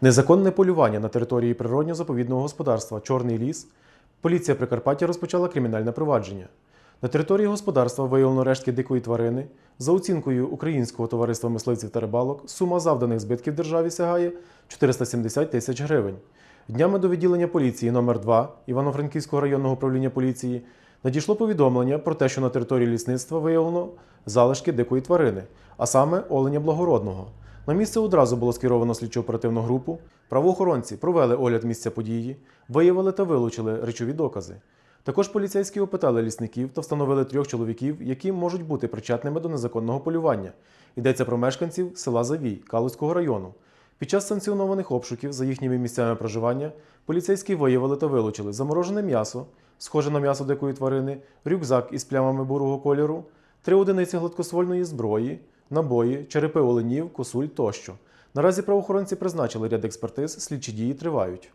Незаконне полювання на території природньо-заповідного господарства Чорний ліс. Поліція Прикарпаття розпочала кримінальне провадження. На території господарства виявлено рештки дикої тварини. За оцінкою Українського товариства мисливців та рибалок, сума завданих збитків державі сягає 470 тисяч гривень. Днями до відділення поліції номер 2 Івано-Франківського районного управління поліції надійшло повідомлення про те, що на території лісництва виявлено залишки дикої тварини, а саме оленя благородного. На місце одразу було скеровано слідчо-оперативну групу. Правоохоронці провели огляд місця події, виявили та вилучили речові докази. Також поліцейські опитали лісників та встановили трьох чоловіків, які можуть бути причетними до незаконного полювання. Йдеться про мешканців села Завій Калузького району. Під час санкціонованих обшуків за їхніми місцями проживання поліцейські виявили та вилучили заморожене м'ясо, схоже на м'ясо дикої тварини, рюкзак із плямами бурого кольору, три одиниці гладкосвольної зброї, набої, черепи оленів, косуль тощо. Наразі правоохоронці призначили ряд експертиз, слідчі дії тривають.